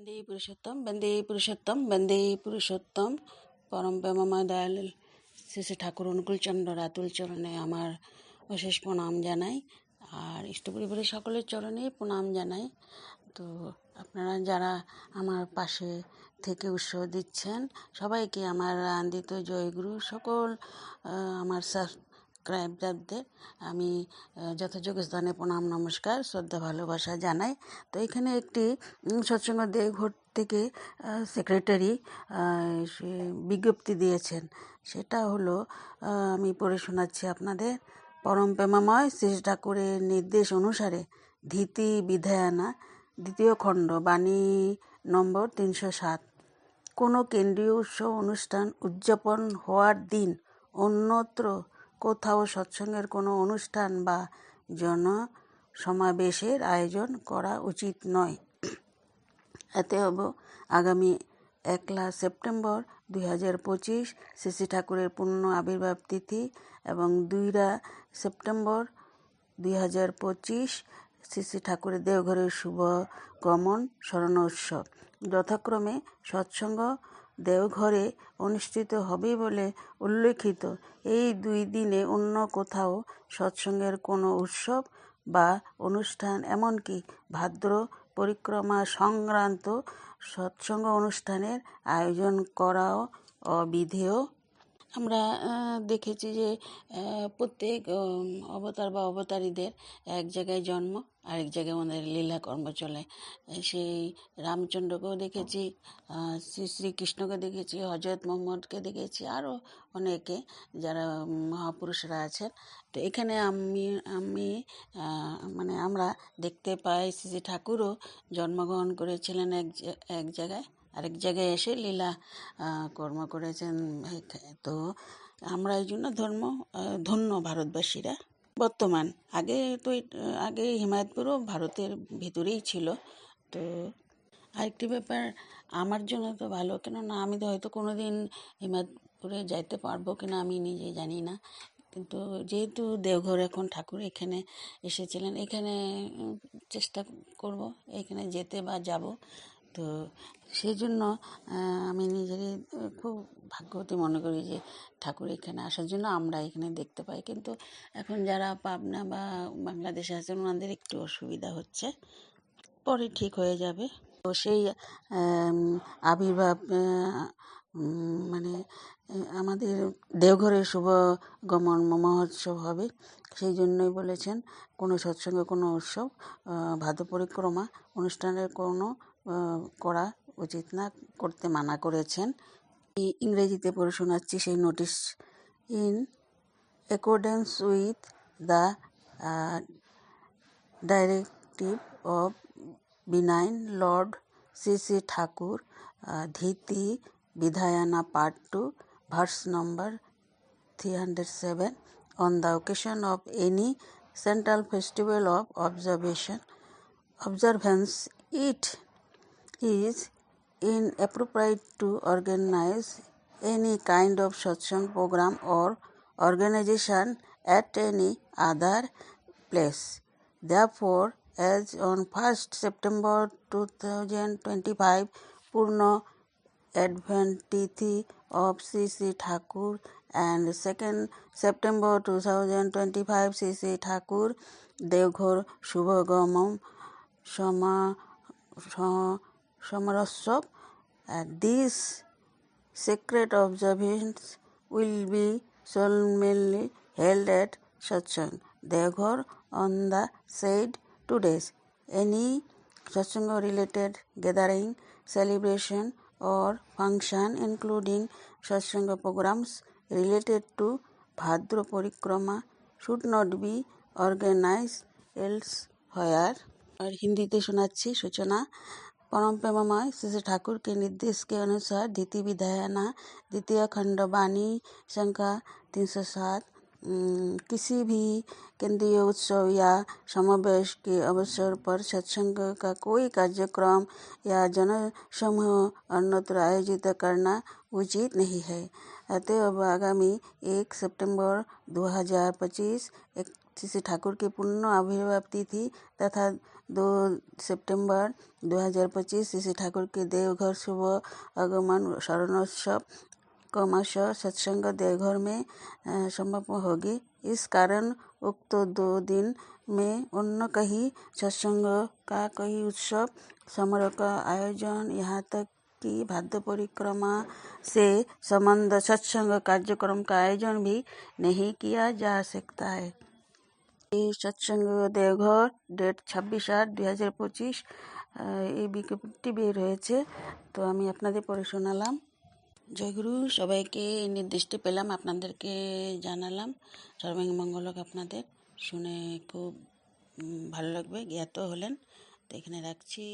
বন্দে পুরুষোত্তম বন্দে পুরুষোত্তম বন্দে পুরুষোত্তম পরম প্রেমময় দয়াল শ্রী ঠাকুর অনুকূলচন্দ্র রাতুল চরণে আমার অশেষ প্রণাম জানাই আর ইষ্ট পরিবারের সকলের চরণে প্রণাম জানাই তো আপনারা যারা আমার পাশে থেকে উৎসাহ দিচ্ছেন, সবাইকে আমার আনন্দিত জয়গুরু, সকল আমার সাবস্ক্রাইবারদের আমি যথাযোগ্য স্থানে প্রণাম, নমস্কার, শ্রদ্ধা, ভালোবাসা জানাই। তো এখানে একটি সৎসঙ্গ দেওঘর থেকে সেক্রেটারি বিজ্ঞপ্তি দিয়েছেন। সেটা হলো আমি পড়ে শোনাচ্ছি আপনাদের। পরম প্রেমাময় শ্রী ঠাকুরের নির্দেশ অনুসারে ধীতি বিধায়না, দ্বিতীয় খণ্ড, বাণী নম্বর তিনশো সাত। কোনো কেন্দ্রীয় উৎসব অনুষ্ঠান উদযাপন হওয়ার দিন অন্যত্র কোথাও সৎসঙ্গের কোনো অনুষ্ঠান বা জন সমাবেশের আয়োজন করা উচিত নয়। এতে হব আগামী একলা সেপ্টেম্বর দুই হাজার পঁচিশ শ্রী ঠাকুরের পূর্ণ আবির্ভাব তিথি এবং দুইরা সেপ্টেম্বর দুই হাজার পঁচিশ শ্রী ঠাকুরের দেওঘরের শুভ গমন স্মরণ উৎসব যথাক্রমে সৎসঙ্গ দেওঘরে অনুষ্ঠিত হবে বলে উল্লেখিত। এই দুই দিনে অন্য কোথাও সৎসঙ্গের কোনো উৎসব বা অনুষ্ঠান, এমনকি ভাদ্র পরিক্রমা সংক্রান্ত সৎসঙ্গ অনুষ্ঠানের আয়োজন করাও অবিধেয়। আমরা দেখেছি যে প্রত্যেক অবতার বা অবতারীদের এক জায়গায় জন্ম, আরেক জায়গায় ওনাদের লীলা কর্ম চলে। সেই রামচন্দ্রকেও দেখেছি শ্রী শ্রীকৃষ্ণকে দেখেছি হজরত মোহাম্মদকে দেখেছি আরও অনেকে যারা মহাপুরুষরা আছেন। তো এখানে আমি আমি মানে আমরা দেখতে পাই শ্রী ঠাকুরও জন্মগ্রহণ করেছিলেন এক এক জায়গায়। আরেক জায়গায় এসে লীলা কর্ম করেছেন। তো আমরা এই জন্য ধর্ম ধন্য ভারতবাসীরা। বর্তমান, আগে তো আগে হিমায়তপুরও ভারতের ভিতরেই ছিল। তো আরেকটি ব্যাপার, আমার জন্য তো ভালো, কেননা আমি তো হয়তো কোনো দিন হিমায়তপুরে যাইতে পারব কিনা আমি নিজে জানি না। কিন্তু যেহেতু দেওঘর এখন ঠাকুর এখানে এসেছিলেন, এখানে চেষ্টা করব, এখানে যেতে বা যাব। তো সেই জন্য আমি নিজেরই খুব ভাগ্যবতী মনে করি যে ঠাকুর এখানে আসার জন্য আমরা এখানে দেখতে পাই। কিন্তু এখন যারা পাবনা বা বাংলাদেশে আছেন, ওনাদের একটু অসুবিধা হচ্ছে। পরে ঠিক হয়ে যাবে। তো সেই আবির্ভাব মানে আমাদের দেওঘরের শুভ গমন মহোৎসব হবে। সেই জন্যই বলেছেন, কোনো সৎসঙ্গে, কোনো উৎসব ভাদ্র পরিক্রমা অনুষ্ঠানের কোনো করা উচিত না, করতে মানা করেছেন। ইংরেজিতে পড়ে শোনাচ্ছি সেই notice in accordance with the directive of benign lord Shri Shri Thakur ধীতি বিধায়না part two, verse number three hundred seven, on the occasion of any central festival of observation, observance it. Is inappropriate to organize any kind of satsang program or organization at any other place. Therefore, as on 1st September 2025, Purna Advent Tithi of Sri Thakur and 2nd September 2025 Sri Sri Thakur Devghor Shubhagamam Shama Sha- Samarotsov and these sacred observances will be solemnly held at Satsang. Therefore, on the said two days, any Satsang related gathering, celebration, or function including Satsang programs related to Bhadra Parikrama should not be organized elsewhere. আর হিন্দিতে শোনাচ্ছি সূচনা परम प्रेममय श्री ठाकुर के निर्देश के अनुसार द्वितीय विधायना द्वितीय खंड वाणी संख्या तीन सौ सात किसी भी केंद्रीय उत्सव या समावेश के अवसर पर सत्संग का कोई कार्यक्रम या जन समूह अन्यत्र आयोजित करना उचित नहीं है। अतएव आगामी एक सितंबर 2025 एक श्री श्री ठाकुर की पूर्ण आविर्भाव तिथि तथा दो सितंबर 2025 श्री ठाकुर के देवघर शुभ आगमन शरणोत्सव क्रमशः सत्संग देवघर में संभव होगी। इस कारण उक्त दो दिन में अन्य कहीं सत्संग का कई उत्सव समारोह का आयोजन। यहाँ तक कि भाद्य परिक्रमा से संबंध सत्संग कार्यक्रम का आयोजन भी नहीं किया जा सकता है। এই সৎসঙ্গ দেওঘর ডেট ছাব্বিশ আট দুই হাজার পঁচিশ এই বিজ্ঞপ্তি বের হয়েছে। তো আমি আপনাদের পড়ে শোনালাম। জয়গুরু সবাইকে এই নির্দেশটি পেলাম, আপনাদেরকে জানালাম। সর্বাঙ্গ মঙ্গলক আপনাদের। শুনে খুব ভালো লাগবে, জ্ঞাত হলেন। তো এখানে রাখছি।